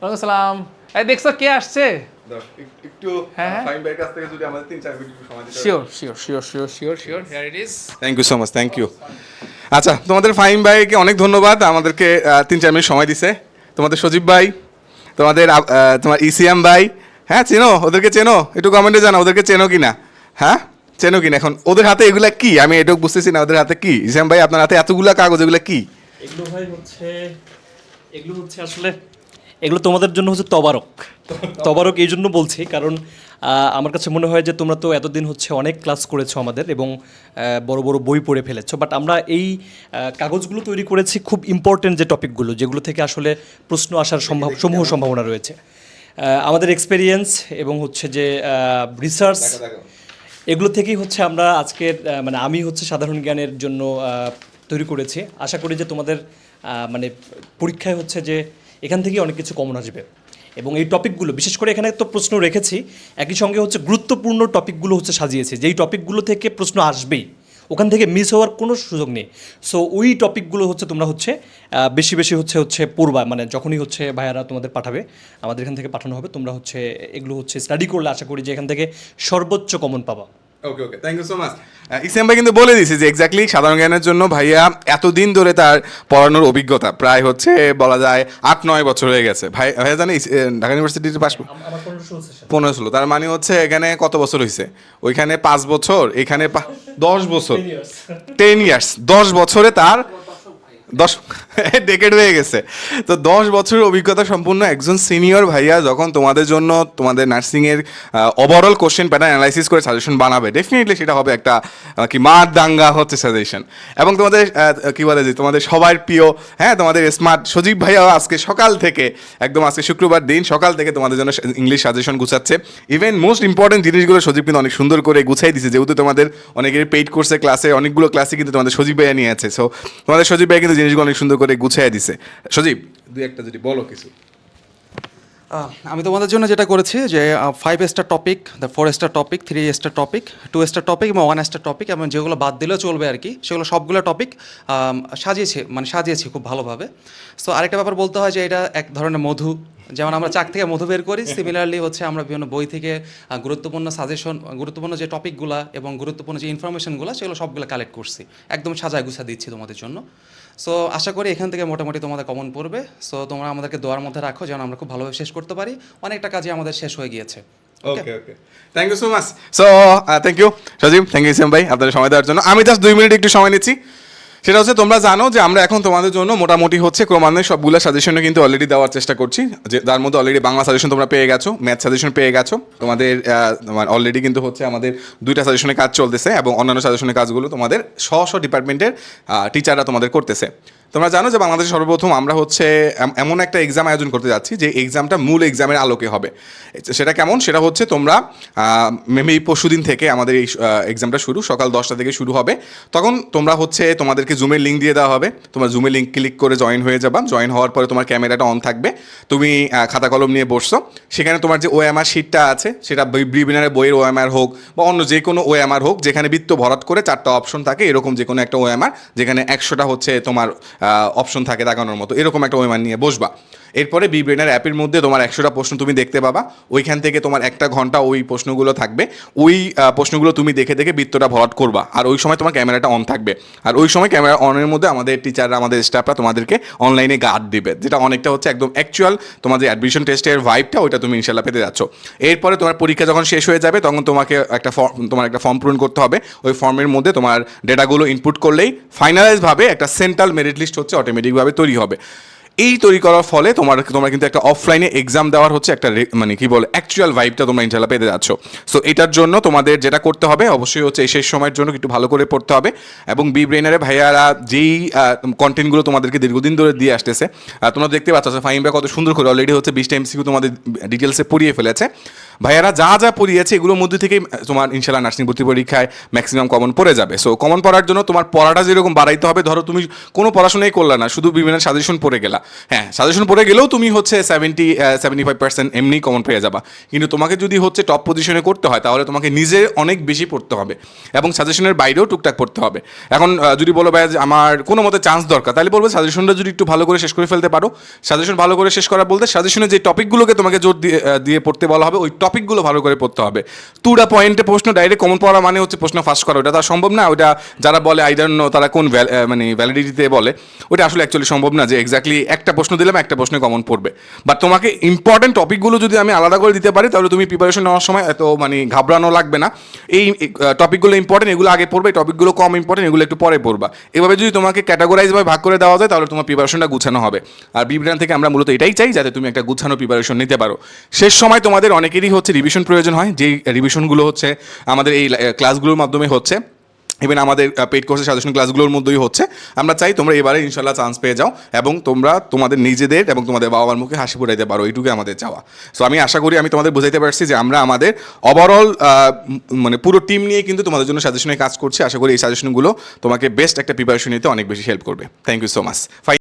ওয়ালাইকুম সালাম। এই দেখছ কে আসছে? একটু হ্যাঁ, হ্যাঁ। ফাইন ভাইয়ের কাছ থেকে যদি আমাদের তিন চার মিনিট সময় দিতে sure sure sure sure sure sure here it is thank you so much thank you আচ্ছা তোমাদের ফাইম ভাইকে অনেক ধন্যবাদ আমাদেরকে তিন চার মিনিট সময় দিছে। তোমাদের সজীব ভাই তোমাদের তোমার ইসিএম ভাই হ্যাঁ চেনো? ওদেরকে চেনো? একটু কমেন্টে জানো ওদেরকে চেনো কিনা? হ্যাঁ? চেনো কিনা? এখন ওদের হাতে এগুলা কি? আমি এটুকু বুঝতেছি না ওদের হাতে কি? ইসিএম ভাই আপনার হাতে এতগুলা কাগজ এগুলা কি? এগুলো ভাই হচ্ছে এগুলো হচ্ছে আসলে এগুলো তোমাদের জন্য হচ্ছে তবারক। তবারক এই জন্য বলছি কারণ আমার কাছে মনে হয় যে তোমরা তো এতদিন হচ্ছে অনেক ক্লাস করেছ আমাদের এবং বড় বড় বই পড়ে ফেলেছো। বাট আমরা এই কাগজগুলো তৈরি করেছি খুব ইম্পর্টেন্ট যে টপিকগুলো যেগুলো থেকে আসলে প্রশ্ন আসার সম্ভব সমূহ সম্ভাবনা রয়েছে। আমাদের এক্সপেরিয়েন্স এবং হচ্ছে যে রিসার্চ এগুলো থেকেই হচ্ছে আমরা আজকের মানে আমি হচ্ছে সাধারণ জ্ঞানের জন্য তৈরি করেছি। আশা করি যে তোমাদের মানে পরীক্ষায় হচ্ছে যে এখান থেকেই অনেক কিছু কমন আসবে। এবং এই টপিকগুলো বিশেষ করে এখানে তো প্রশ্ন রেখেছি, একই সঙ্গে হচ্ছে গুরুত্বপূর্ণ টপিকগুলো হচ্ছে সাজিয়েছে, যেই টপিকগুলো থেকে প্রশ্ন আসবেই, ওখান থেকে মিস হওয়ার কোনো সুযোগ নেই। সো ওই টপিকগুলো হচ্ছে তোমরা হচ্ছে বেশি বেশি হচ্ছে হচ্ছে পড়বা মানে যখনই হচ্ছে ভাইয়ারা তোমাদের পাঠাবে, আমাদের এখান থেকে পাঠানো হবে, তোমরা হচ্ছে এগুলো হচ্ছে স্টাডি করলে আশা করি যে এখান থেকে সর্বোচ্চ কমন পাবা। Okay okay thank you so much Islam ভাই কিন্তু বলে দিয়েছে যে এক্স্যাক্টলি সাধারণ জ্ঞানের জন্য ভাইয়া এতদিন ধরে তার পড়ানোর অভিজ্ঞতা প্রায় হচ্ছে বলা যায় আট নয় বছর হয়ে গেছে। ভাই ভাইয়া জানি ঢাকা ইউনিভার্সিটিতে পাস পনেরো ষোলো তার মানে হচ্ছে এখানে কত বছর হয়েছে ওইখানে পাঁচ বছর এখানে দশ বছর। টেন ইয়ার্স দশ বছরে তার দশ ডেকেড হয়ে গেছে। তো দশ বছরের অভিজ্ঞতা সম্পূর্ণ একজন সিনিয়র ভাইয়া যখন তোমাদের জন্য তোমাদের নার্সিংয়ের ওভারঅল কোশ্চেন প্যাটার্ন অ্যানালাইসিস করে সাজেশন বানাবে ডেফিনেটলি সেটা হবে একটা কি মার দাঙ্গা হচ্ছে সাজেশন এবং তোমাদের কি বলে যে তোমাদের সবার প্রিয় হ্যাঁ তোমাদের স্মার্ট সজীব ভাইয়া আজকে সকাল থেকে, একদম আজকে শুক্রবার দিন সকাল থেকে তোমাদের জন্য ইংলিশ সাজেশন গুছাচ্ছে। ইভেন মোস্ট ইম্পর্টেন্ট জিনিসগুলো সজীব কিন্তু অনেক সুন্দর করে গুছাই দিছে, যেহেতু তোমাদের অনেকের পেইড কোর্সে ক্লাসে অনেকগুলো ক্লাসে কিন্তু তোমাদের সজীব ভাইয়া নিয়ে আছে। সো তোমাদের সজীব ভাইয়া কিন্তু জিনিসগুলো অনেক সুন্দর করে গুছাই দিছে। সজীব, দুই একটা যদি বলো কিছু। আমি তোমাদের জন্য যেটা করেছি যে five star topic the four star topic three star topic two star topic এবং ওয়ান স্টার টপিক এবং যেগুলো বাদ দিলেও চলবে আর কি, সেগুলো সবগুলো টপিক সাজিয়েছে মানে সাজিয়েছি খুব ভালোভাবে। সো আরেকটা ব্যাপার বলতে হয় যে, এটা এক ধরনের মধু যেমন আমরা চাক থেকে মধু বের করি সিমিলারলি হচ্ছে আমরা বিভিন্ন বই থেকে গুরুত্বপূর্ণ সাজেশন গুরুত্বপূর্ণ যে টপিকগুলো এবং গুরুত্বপূর্ণ যে ইনফরমেশনগুলো সেগুলো সবগুলো কালেক্ট করছি। একদম সাজায় গুছা দিচ্ছি তোমাদের জন্য। সো আশা করি এখান থেকে মোটামুটি তোমাদের কমন পড়বে। সো তোমরা আমাদেরকে দোয়ার মধ্যে রাখো যেন আমরা খুব ভালোভাবে শেষ করতে পারি। অনেকটা কাজই আমাদের শেষ হয়ে গিয়েছে। Okay okay thank you so much so thank you Sajib thank you Islam ভাই, আপনাদের সময় দেওয়ার জন্য। আমি জাস্ট দুই মিনিট একটু সময় নিচ্ছি। সেটা হচ্ছে তোমরা জানো যে আমরা এখন তোমাদের জন্য মোটামুটি হচ্ছে ক্রমান্বয়ে সবগুলো সাজেশনও কিন্তু অলরেডি দেওয়ার চেষ্টা করছি। যে তার মধ্যে অলরেডি বাংলা সাজেশন তোমরা পেয়ে গেছো ম্যাথ সাজেশন পেয়ে গেছো, তোমাদের অলরেডি কিন্তু হচ্ছে আমাদের দুইটা সাজেশনের কাজ চলতেছে এবং অন্যান্য সাজেশনের কাজগুলো তোমাদের স্ব স্ব ডিপার্টমেন্টের টিচাররা তোমাদের করতেছে। তোমরা জানো যে বাংলাদেশে সর্বপ্রথম আমরা হচ্ছে এমন একটা এক্সাম আয়োজন করতে যাচ্ছি যে এক্সামটা মূল এক্সামের আলোকে হবে। সেটা কেমন? সেটা হচ্ছে তোমরা মেবি পরশু দিন থেকে আমাদের এই এক্সামটা শুরু, সকাল দশটা থেকে শুরু হবে। তখন তোমরা হচ্ছে তোমাদেরকে জুমের লিঙ্ক দিয়ে দেওয়া হবে। তোমার জুমের লিঙ্ক ক্লিক করে জয়েন হয়ে যাবা। জয়েন হওয়ার পরে তোমার ক্যামেরাটা অন থাকবে। তুমি খাতা কলম নিয়ে বসছো। সেখানে তোমার যে ওএমআর শিটটা আছে, সেটা ব্রিবিনারের বইয়ের ওএমআর হোক বা অন্য যে কোনো ওএমআর হোক, যেখানে বৃত্ত ভরাট করে চারটা অপশন থাকে, এরকম যে কোনো একটা ওএমআর যেখানে একশোটা হচ্ছে তোমার অপশন থাকে দেখানোর মতো। এরকম একটা ওয়েমান নিয়ে বসবা। এরপরে বি ব্রেনার অ্যাপের মধ্যে তোমার একশোটা প্রশ্ন তুমি দেখতে পাবা। ওইখান থেকে তোমার একটা ঘণ্টা ওই প্রশ্নগুলো থাকবে। ওই প্রশ্নগুলো তুমি দেখে দেখে বৃত্তটা ভরাট করবা। আর ওই সময় তোমার ক্যামেরাটা অন থাকবে। আর ওই সময় ক্যামেরা অনের মধ্যে আমাদের টিচাররা আমাদের স্টাফরা তোমাদেরকে অনলাইনে গার্ড দিবে। যেটা অনেকটা হচ্ছে একদম অ্যাকচুয়াল তোমাদের অ্যাডমিশন টেস্টের ভাইবটা ওইটা তুমি ইনশাল্লাহ পেতে যাচ্ছ। এরপরে তোমার পরীক্ষা যখন শেষ হয়ে যাবে, তখন তোমাকে একটা ফর্ম তোমার একটা ফর্ম পূরণ করতে হবে। ওই ফর্মের মধ্যে তোমার ডেটাগুলো ইনপুট করলেই ফাইনালাইজভাবে একটা সেন্ট্রাল মেরিট লিস্ট হচ্ছে অটোমেটিকভাবে তৈরি হবে। এই তৈরি করার ফলে তোমার তোমার কিন্তু একটা অফলাইনে এক্সাম দেওয়ার হচ্ছে একটা মানে কি বল অ্যাকচুয়াল ভাইবটা তোমরা ইনশাল্লাহ পেতে যাচ্ছ। সো এটার জন্য তোমাদের যেটা করতে হবে, অবশ্যই হচ্ছে এই শেষ সময়ের জন্য একটু ভালো করে পড়তে হবে। এবং বি ব্রেনারে ভাইয়ারা যেই কন্টেন্টগুলো তোমাদেরকে দীর্ঘদিন ধরে দিয়ে আসতেছে তোমরা দেখতে পাচ্ছ ভাই কত সুন্দর করে অলরেডি হচ্ছে বিশটা এমসিকিউ তোমাদের ডিটেলসে পড়িয়ে ফেলেছে। ভাইয়ারা যা যা পড়িয়েছে, এগুলোর মধ্যে থেকেই তোমার ইনশাল্লাহ নার্সিং ভর্তি পরীক্ষায় ম্যাক্সিমাম কমন পড়ে যাবে। সো কমন পড়ার জন্য তোমার পড়াটা যেরকম বাড়াইতে হবে, ধরো তুমি কোনো পড়াশোনাই করলে না, শুধু বিভিন্ন সাজেশন পড়ে গেলা। হ্যাঁ সাজেশন পড়ে গেলেও তুমি হচ্ছে সেভেন্টি সেভেন্টি ফাইভ পার্সেন্ট এমনি কমন পেয়ে যাবা। কিন্তু তোমাকে যদি হচ্ছে টপ পজিশনে করতে হয়, তাহলে তোমাকে নিজে অনেক বেশি পড়তে হবে এবং সাজেশনের বাইরেও টুকটাক পড়তে হবে। এখন যদি বলো ভাই আমার কোনো মতে চান্স দরকার, তাহলে বলব সাজেশনটা যদি একটু ভালো করে শেষ করে ফেলতে পারো। সাজেশন ভালো করে শেষ করা বলতে সাজেশনের যে টপিকগুলোকে তোমাকে জোর দিয়ে দিয়ে পড়তে বলা হবে, ওই টপিকগুলো ভালো করে পড়তে হবে। তুরা পয়েন্টে প্রশ্ন ডাইরেক্ট কমন পড়া মানে হচ্ছে প্রশ্ন ফার্স্ট করা, ওটা তো সম্ভব না? ওটা যারা বলে আই নো তারা কোন মানে ভ্যালিডিটিতে বলে, ওটা আসলে অ্যাকচুয়ালি সম্ভব না যে এক্স্যাক্টলি একটা প্রশ্ন দিলাম, একটা প্রশ্নে কমন পড়বে। বাট তোমাকে ইম্পর্টেন্ট টপিকগুলো যদি আমি আলাদা করে দিতে পারি, তাহলে তুমি প্রিপারেশন নেওয়ার সময় এত মানে ঘাবড়ানো লাগবে না। এই টপিকগুলো ইম্পর্টেন্ট এগুলো আগে পড়বে, টপিকগুলো কম ইম্পর্টেন্ট এগুলো একটু পরে পড়বা। এভাবে যদি তোমাকে ক্যাটাগরাইজ ভাবে ভাগ করে দেওয়া যায়, তাহলে তোমার প্রিপারেশনটা গুছানো হবে। আর বিবৃতান থেকে আমরা মূলত এটাই চাই, যাতে তুমি একটা গুছানো প্রিপারেশন নিতে পারো। শেষ সময় তোমাদের অনেকেরই হচ্ছে রিভিশন প্রয়োজন হয়, যেই রিভিশনগুলো হচ্ছে আমাদের এই ক্লাসগুলোর মাধ্যমে হচ্ছে। ইভেন আমাদের পেইড কোর্সের সাজেশন ক্লাসগুলোর মধ্যেই হচ্ছে। আমরা চাই তোমরা এবারে ইনশাল্লাহ চান্স পেয়ে যাও এবং তোমরা তোমাদের নিজেদের এবং তোমাদের বাবা মার মুখে হাসি ফুটাইতে পারো, এইটুকুই আমাদের চাওয়া। সো আমি আশা করি আমি তোমাদের বোঝাইতে পারছি যে আমরা আমাদের ওভারঅল মানে পুরো টিম নিয়ে কিন্তু তোমাদের জন্য সাজেশনে কাজ করছি। আশা করি এই সাজেশনগুলো তোমাকে বেস্ট একটা প্রিপারেশন নিতে অনেক বেশি হেল্প করবে। Thank you so much